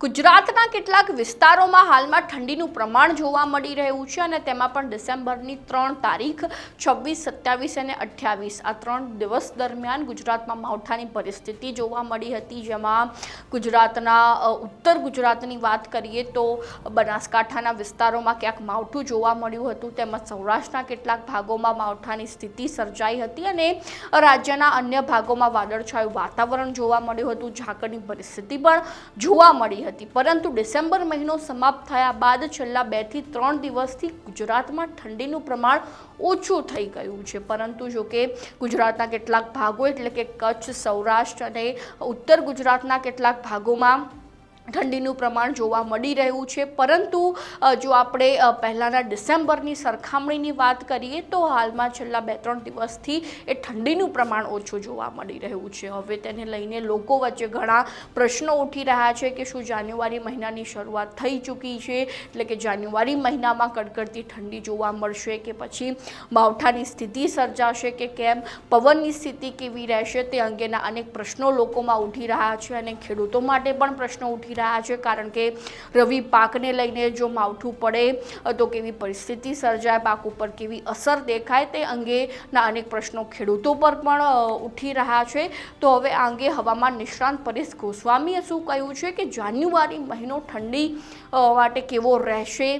ગુજરાતના કેટલાક વિસ્તારોમાં હાલમાં ઠંડીનું પ્રમાણ જોવા મળી રહ્યું છે અને તેમાં પણ ડિસેમ્બરની ત્રણ તારીખ, છવ્વીસ, સત્યાવીસ અને અઠ્યાવીસ, આ ત્રણ દિવસ દરમિયાન ગુજરાતમાં માવઠાની પરિસ્થિતિ જોવા મળી હતી. જેમાં ગુજરાતના ઉત્તર ગુજરાતની વાત કરીએ તો બનાસકાંઠાના વિસ્તારોમાં ક્યાંક માવઠું જોવા મળ્યું હતું. તેમજ સૌરાષ્ટ્રના કેટલાક ભાગોમાં માવઠાની સ્થિતિ સર્જાઈ હતી અને રાજ્યના અન્ય ભાગોમાં વાદળછાયું વાતાવરણ જોવા મળ્યું હતું. ઝાકળની પરિસ્થિતિ પણ જોવા મળી હતી. પરંતુ ડિસેમ્બર મહિનો સમાપ્ત થયા બાદ છેલ્લા બેથી ત્રણ દિવસથી ગુજરાતમાં ઠંડીનું પ્રમાણ ઓછું થઈ ગયું છે. પરંતુ જો કે ગુજરાતના કેટલાક ભાગો, એટલે કે કચ્છ, સૌરાષ્ટ્ર અને ઉત્તર ગુજરાતના કેટલાક ભાગોમાં ઠંડીનું પ્રમાણ જોવા મળી રહ્યું છે. પરંતુ જો આપણે પહેલાંના ડિસેમ્બરની સરખામણીની વાત કરીએ તો હાલમાં છેલ્લા બે ત્રણ દિવસથી એ ઠંડીનું પ્રમાણ ઓછું જોવા મળી રહ્યું છે. હવે તેને લઈને લોકો વચ્ચે ઘણા પ્રશ્નો ઉઠી રહ્યા છે કે શું જાન્યુઆરી મહિનાની શરૂઆત થઈ ચૂકી છે? એટલે કે જાન્યુઆરી મહિનામાં કડકડતી ઠંડી જોવા મળશે કે પછી માવઠાની સ્થિતિ સર્જાશે કે કેમ? પવનની સ્થિતિ કેવી રહેશે? તે અંગેના અનેક પ્રશ્નો લોકોમાં ઉઠી રહ્યા છે અને ખેડૂતો માટે પણ પ્રશ્નો ઉઠી રહ્યા છે. કારણ કે રવિ પાકને લઈને જો માવઠું પડે તો કેવી પરિસ્થિતિ સર્જાય? પાક ઉપર કેવી અસર દેખાય? તે અંગેના અનેક પ્રશ્નો ખેડૂતો પર પણ ઉઠી રહ્યા છે. તો હવે આ અંગે હવામાન નિષ્ણાંત પરેશ ગોસ્વામીએ શું કહ્યું છે કે જાન્યુઆરી મહિનો ઠંડી માટે કેવો રહેશે?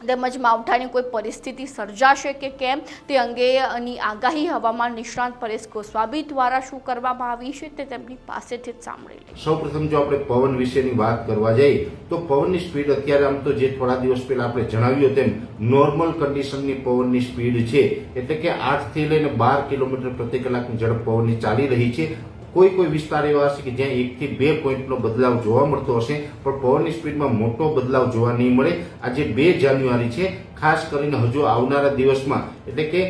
તેમજ માવઠાની કોઈ પરિસ્થિતિ સર્જાશે કે કેમ તે અંગેની આગાહી હવામાન નિષ્ણાંત પરેશ ગોસ્વામી દ્વારા શું કરવામાં આવી છે તે તેમની પાસેથી જ સાંભળી સૌપ્રથમ જો આપણે પવન વિશેની વાત કરવા જઈએ, તો પવનની સ્પીડ અત્યારે આમ તો જે થોડા દિવસ પહેલા આપણે જણાવ્યું તેમ નોર્મલ કન્ડિશનની પવનની સ્પીડ છે. એટલે કે આઠથી લઈને બાર કિલોમીટર પ્રતિ કલાકની ઝડપ પવનની ચાલી રહી છે. કોઈ કોઈ વિસ્તાર એવા હશે કે જ્યાં એક થી બે પોઈન્ટનો બદલાવ જોવા મળતો હશે, પણ પવનની સ્પીડમાં મોટો બદલાવ જોવા નહીં મળે. આજે બે જાન્યુઆરી છે. ખાસ કરીને હજુ આવનારા દિવસમાં, એટલે કે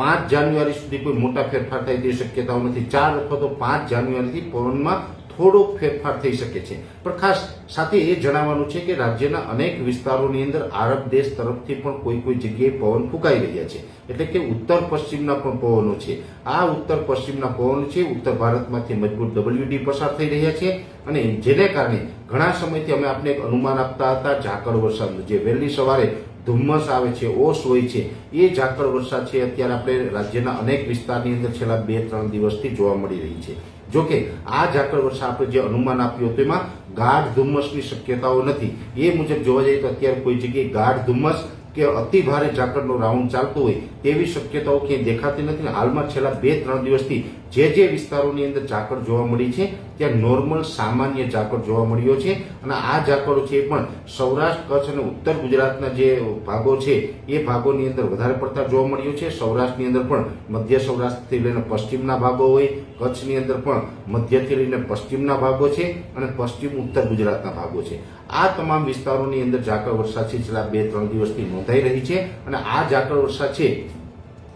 પાંચ જાન્યુઆરી સુધી કોઈ મોટા ફેરફાર થાય તેવી શક્યતાઓ નથી. ચાર અથવા તો પાંચ જાન્યુઆરીથી પવનમાં થોડો ફેરફાર થઈ શકે છે. પણ ખાસ સાથે એ જણાવવાનું છે કે રાજ્યના અનેક વિસ્તારોની અંદર આરબ દેશ તરફથી પણ કોઈ કોઈ જગ્યાએ પવન ફૂંકાઈ રહ્યા છે. એટલે કે ઉત્તર પશ્ચિમના પણ પવનો છે. આ ઉત્તર પશ્ચિમના પવન છે, ઉત્તર ભારતમાંથી મજબૂત ડબલ્યુડી પસાર થઈ રહ્યા છે અને જેને કારણે ઘણા સમયથી અમે આપને અનુમાન આપતા હતા, ઝાકળ વરસાદનું જે વહેલી સવારે ધુમ્મસ આવે છે ઓશ હોય છે, એ ઝાકળ વરસાદ છે, અત્યારે આપણે રાજ્યના અનેક વિસ્તારની અંદર છેલ્લા બે ત્રણ દિવસથી જોવા મળી રહી છે. જોકે આ ઝાકળ વર્ષે આપણે જે અનુમાન આપ્યું હતું એમાં ગાઢ ધુમ્મસની શક્યતાઓ નથી. એ મુજબ જોવા જઈએ તો અત્યારે કોઈ જગ્યાએ ગાઢ ધુમ્મસ કે અતિ ભારે ઝાકળનો રાઉન્ડ ચાલતો હોય તેવી શક્યતાઓ ક્યાંય દેખાતી નથી હાલમાં છેલ્લા બે ત્રણ દિવસથી જે જે વિસ્તારોની અંદર ઝાકળ જોવા મળી છે, ત્યાં નોર્મલ સામાન્ય ઝાકળ જોવા મળ્યો છે અને આ ઝાકળો છે એ પણ સૌરાષ્ટ્ર, કચ્છ અને ઉત્તર ગુજરાતના જે ભાગો છે, એ ભાગોની અંદર વધારે પડતા જોવા મળ્યો છે. સૌરાષ્ટ્રની અંદર પણ મધ્ય સૌરાષ્ટ્રથી લઈને પશ્ચિમના ભાગો હોય, કચ્છની અંદર પણ મધ્યથી લઈને પશ્ચિમના ભાગો છે અને પશ્ચિમ ઉત્તર ગુજરાતના ભાગો છે. આ તમામ વિસ્તારોની અંદર ઝાકળ વરસાદ છે, છેલ્લા બે ત્રણ દિવસથી નોંધાઈ રહી છે અને આ ઝાકળ વરસાદ છે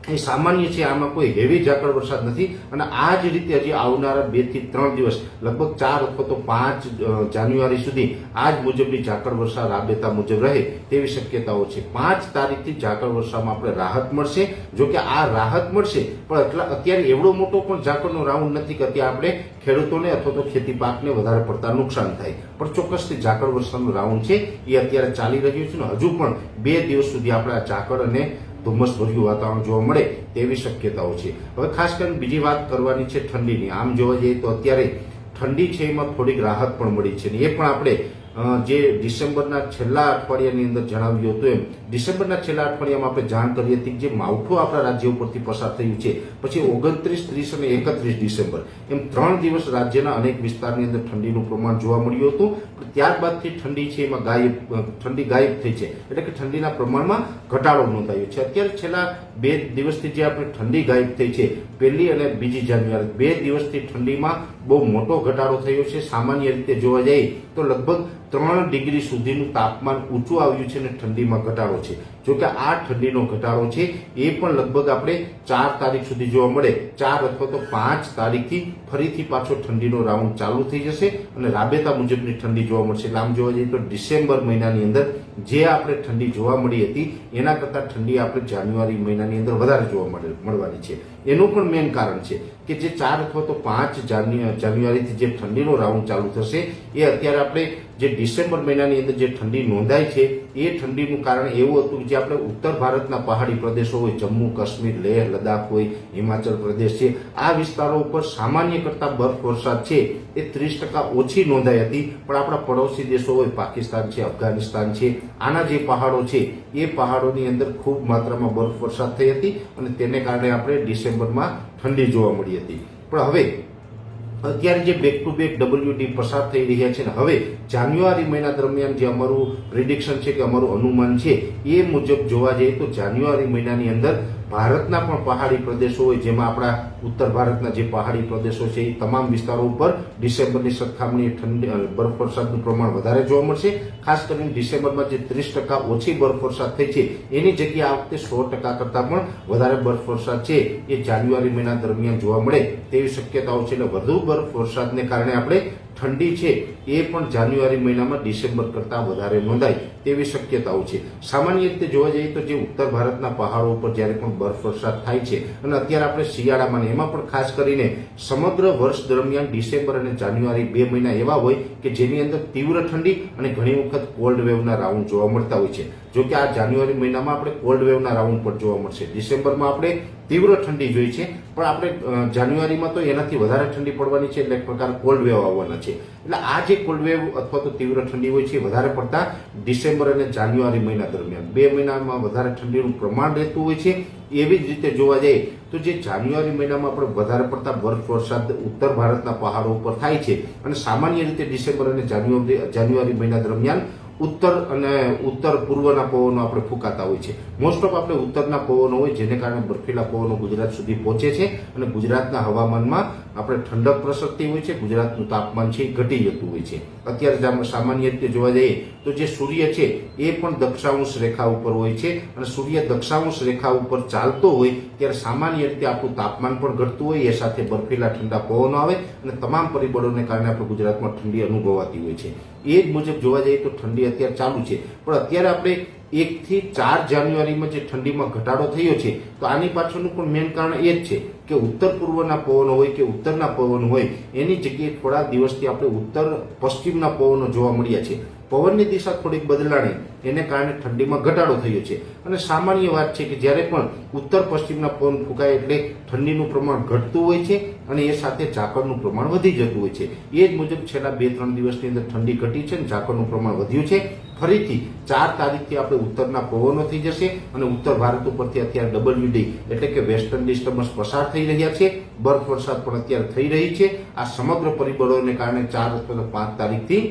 એ સામાન્ય છે, આમાં કોઈ હેવી ઝાકળ વરસાદ નથી અને આ જ રીતે હજી આવનારા બેથી ત્રણ દિવસ, લગભગ ચાર અથવા તો પાંચ જાન્યુઆરી સુધી આ જ મુજબની ઝાકળ વરસાદ રાબેતા મુજબ રહે તેવી શક્યતાઓ છે. પાંચ તારીખથી ઝાકળ વરસાદમાં આપણે રાહત મળશે, જો કે આ રાહત મળશે, પણ એટલા અત્યારે એવડો મોટો પણ ઝાકળનો રાઉન્ડ નથી કે આપણે ખેડૂતોને અથવા તો ખેતી પાકને વધારે પડતા નુકસાન થાય. પણ ચોક્કસથી ઝાકળ વરસાદનો રાઉન્ડ છે, એ અત્યારે ચાલી રહ્યું છે ને હજુ પણ બે દિવસ સુધી આપણે આ ઝાકળ અને ધુમ્મસ ભર્યું વાતાવરણ જોવા મળે તેવી શક્યતાઓ છે. હવે ખાસ કરીને બીજી વાત કરવાની છે ઠંડીની. આમ જોવા જઈએ તો અત્યારે ઠંડી છે, એમાં થોડીક રાહત પણ મળી છે ને એ પણ આપણે જે ડિસેમ્બરના છેલ્લા અઠવાડિયાની અંદર જણાવ્યું હતું એમ. ડિસેમ્બરના છેલ્લા અઠવાડિયામાં આપણે જાણ કરી હતી જે માવઠું આપણા રાજ્ય ઉપરથી પસાર થયું છે, પછી ઓગણત્રીસ, ત્રીસ અને એકત્રીસ ડિસેમ્બર. એમ ત્રણ દિવસ રાજ્યના અનેક વિસ્તારની અંદર ઠંડીનું પ્રમાણ જોવા મળ્યું હતું. ત્યારબાદથી ઠંડી છે, એમાં ગાયબ ઠંડી ગાયબ થઈ છે. એટલે કે ઠંડીના પ્રમાણમાં ઘટાડો નોંધાયો છે. અત્યારે છેલ્લા બે દિવસથી જે આપણે ઠંડી ગાયબ થઈ છે, પહેલી અને બીજી જાન્યુઆરી, બે દિવસથી ઠંડીમાં બહુ મોટો ઘટાડો થયો છે. સામાન્ય રીતે જોવા જઈએ તો લગભગ ત્રણ ડિગ્રી સુધીનું તાપમાન ઊંચું આવ્યું છે અને ઠંડીમાં ઘટાડો છે. જો કે આ ઠંડીનો ઘટાડો છે, એ પણ લગભગ આપણે ચાર તારીખ સુધી જોવા મળે. ચાર અથવા તો પાંચ તારીખથી ફરીથી પાછો ઠંડીનો રાઉન્ડ ચાલુ થઈ જશે અને રાબેતા મુજબની ઠંડી જોવા મળશે. એટલે આમ જોવા જઈએ તો ડિસેમ્બર મહિનાની અંદર જે આપણે ઠંડી જોવા મળી હતી, એના કરતાં ઠંડી આપણે જાન્યુઆરી મહિનાની અંદર વધારે જોવા મળે, મળવાની છે. એનું પણ મેઇન કારણ છે કે જે ચાર અથવા તો પાંચ જાન્યુઆરીથી જે ઠંડીનો રાઉન્ડ ચાલુ થશે, એ અત્યારે આપણે જે ડિસેમ્બર મહિનાની અંદર જે ઠંડી નોંધાય છે એ ઠંડીનું કારણ એવું હતું જે આપણે ઉત્તર ભારતના પહાડી પ્રદેશો હોય, જમ્મુ, કાશ્મીર, લેહ, લદ્દાખ હોય, હિમાચલ પ્રદેશ છે, આ વિસ્તારો ઉપર સામાન્ય કરતાં બરફ વરસાદ છે, એ ત્રીસ ટકા ઓછી નોંધાઈ હતી. પણ આપણા પડોશી દેશો હોય, પાકિસ્તાન છે, અફઘાનિસ્તાન છે, આના જે પહાડો છે, એ પહાડોની અંદર ખૂબ માત્રામાં બરફ વરસાદ થઈ હતી અને તેને કારણે આપણે ડિસેમ્બરમાં ઠંડી જોવા મળી હતી. પણ હવે અત્યારે જે બેક ટુ બેક ડબલ્યુટી પસાર થઈ રહ્યા છે ને, હવે જાન્યુઆરી મહિના દરમિયાન જે અમારું પ્રિડિક્શન છે કે અમારું અનુમાન છે, એ મુજબ જોવા જઈએ તો જાન્યુઆરી મહિનાની અંદર ભારતના પણ પહાડી પ્રદેશો હોય, જેમાં આપણા ઉત્તર ભારતના જે પહાડી પ્રદેશો છે, એ તમામ વિસ્તારો ઉપર ડિસેમ્બરની સરખામણીએ ઠંડી બરફ વરસાદનું પ્રમાણ વધારે જોવા મળશે. ખાસ કરીને ડિસેમ્બરમાં જે ત્રીસ ટકા ઓછી બરફ વરસાદ થઈ છે, એની જગ્યાએ આ વખતે સો ટકા કરતાં પણ વધારે બરફ વરસાદ છે, એ જાન્યુઆરી મહિના દરમિયાન જોવા મળે તેવી શક્યતાઓ છે એટલે વધુ બરફ વરસાદને કારણે આપણે ઠંડી છે એ પણ જાન્યુઆરી મહિનામાં ડિસેમ્બર કરતાં વધારે નોંધાય. તેવી શક્યતાઓ છે. સામાન્ય રીતે જોવા જઈએ તો જે ઉત્તર ભારતના પહાડો ઉપર જ્યારે પણ બરફ વરસાદ થાય છે અને અત્યારે આપણે શિયાળામાં એમાં પણ ખાસ કરીને સમગ્ર વર્ષ દરમિયાન ડિસેમ્બર અને જાન્યુઆરી બે મહિના એવા હોય કે જેની અંદર તીવ્ર ઠંડી અને ઘણી વખત કોલ્ડ વેવના રાઉન્ડ જોવા મળતા હોય છે. જો કે આ જાન્યુઆરી મહિનામાં આપણે કોલ્ડ વેવના રાઉન્ડ પણ જોવા મળશે. ડિસેમ્બરમાં આપણે તીવ્ર ઠંડી જોઈ છે, પણ આપણે જાન્યુઆરીમાં તો એનાથી વધારે ઠંડી પડવાની છે એટલે એક પ્રકાર કોલ્ડ વેવ આવવાના છે. એટલે આ જે કોલ્ડ વેવ અથવા તો તીવ્ર ઠંડી હોય છે વધારે પડતા ડિસેમ્બર અને જાન્યુઆરી મહિના દરમિયાન. બે મહિનામાં વધારે ઠંડીનું પ્રમાણ રહેતું હોય છે, એવી જ રીતે જોવા જઈએ તો જે જાન્યુઆરી મહિનામાં આપણે વધારે પડતા બરફ વરસાદ ઉત્તર ભારતના પહાડો ઉપર થાય છે અને સામાન્ય રીતે ડિસેમ્બર અને જાન્યુઆરી જાન્યુઆરી મહિના દરમિયાન ઉત્તર અને ઉત્તર પૂર્વના પવનો આપણે ફૂંકાતા હોય છે. મોસ્ટ ઓફ આપણે ઉત્તરના પવનો હોય, જેને કારણે બરફીલા પવનો ગુજરાત સુધી પહોંચે છે અને ગુજરાતના હવામાનમાં આપણે ઠંડક પ્રસરતી હોય છે, ગુજરાતનું તાપમાન છે એ ઘટી જતું હોય છે. અત્યારે સામાન્ય રીતે જોવા જઈએ તો જે સૂર્ય છે એ પણ દક્ષાંશ રેખા ઉપર હોય છે અને સૂર્ય દક્ષાંશ રેખા ઉપર ચાલતો હોય ત્યારે સામાન્ય રીતે આપણું તાપમાન પણ ઘટતું હોય, એ સાથે બરફીલા ઠંડા પવનો આવે અને તમામ પરિબળોને કારણે આપણે ગુજરાતમાં ઠંડી અનુભવાતી હોય છે. એ જ મુજબ જોવા જઈએ તો ઠંડી અત્યારે ચાલુ છે. પણ અત્યારે આપણે એકથી ચાર જાન્યુઆરીમાં જે ઠંડીમાં ઘટાડો થયો છે, તો આની પાછળનું પણ મેઇન કારણ એ જ છે કે ઉત્તર પૂર્વના પવનો હોય કે ઉત્તરના પવનો હોય, એની જગ્યાએ થોડા દિવસથી આપણે ઉત્તર, પશ્ચિમના પવનો જોવા મળ્યા છે. પવનની દિશા થોડીક બદલાણી, એને કારણે ઠંડીમાં ઘટાડો થયો છે. અને સામાન્ય વાત છે કે જ્યારે પણ ઉત્તર, પશ્ચિમના પવન ફૂંકાય એટલે ઠંડીનું પ્રમાણ ઘટતું હોય છે અને એ સાથે ઝાકળનું પ્રમાણ વધી જતું હોય છે. એ જ મુજબ છેલ્લા બે ત્રણ દિવસની અંદર ઠંડી ઘટી છે અને ઝાકળનું પ્રમાણ વધ્યું છે. ફરીથી ચાર તારીખથી આપણે ઉત્તરના પવનો થઈ જશે અને ઉત્તર ભારત ઉપરથી અત્યારે ડબલ્યુડી એટલે કે વેસ્ટર્ન ડિસ્ટર્બન્સ પસાર થઈ રહ્યા છે. બરફ વરસાદ પણ અત્યારે થઈ રહી છે. આ સમગ્ર પરિબળોને કારણે ચાર અથવા પાંચ તારીખથી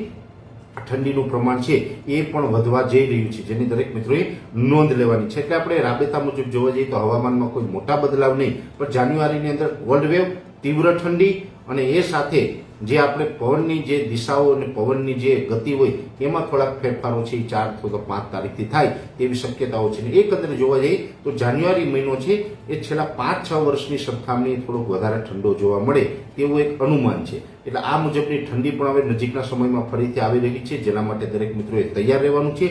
ઠંડીનું પ્રમાણ છે એ પણ વધવા જઈ રહ્યું છે. જેની દરેક મિત્રોએ નોંધ લેવાની છે. એટલે આપણે રાબેતા મુજબ જોવા જઈએ તો હવામાનમાં કોઈ મોટા બદલાવ નહીં. પણ જાન્યુઆરીની અંદર વર્લ્ડ વેવ તીવ્ર ઠંડી અને એ સાથે જે આપણે પવનની જે દિશાઓ અને પવનની જે ગતિ હોય, એમાં થોડાક ફેરફારો છે, એ ચાર અથવા પાંચ તારીખથી થાય તેવી શક્યતાઓ છે. એકંદરે જોવા જઈએ તો જાન્યુઆરી મહિનો છે, એ છેલ્લા પાંચ છ વર્ષની સરખામણીએ થોડોક વધારે ઠંડો જોવા મળે તેવું એક અનુમાન છે. એટલે આ મુજબની ઠંડી પણ હવે નજીકના સમયમાં ફરીથી આવી રહી છે, જેના માટે દરેક મિત્રોએ તૈયાર રહેવાનું છે.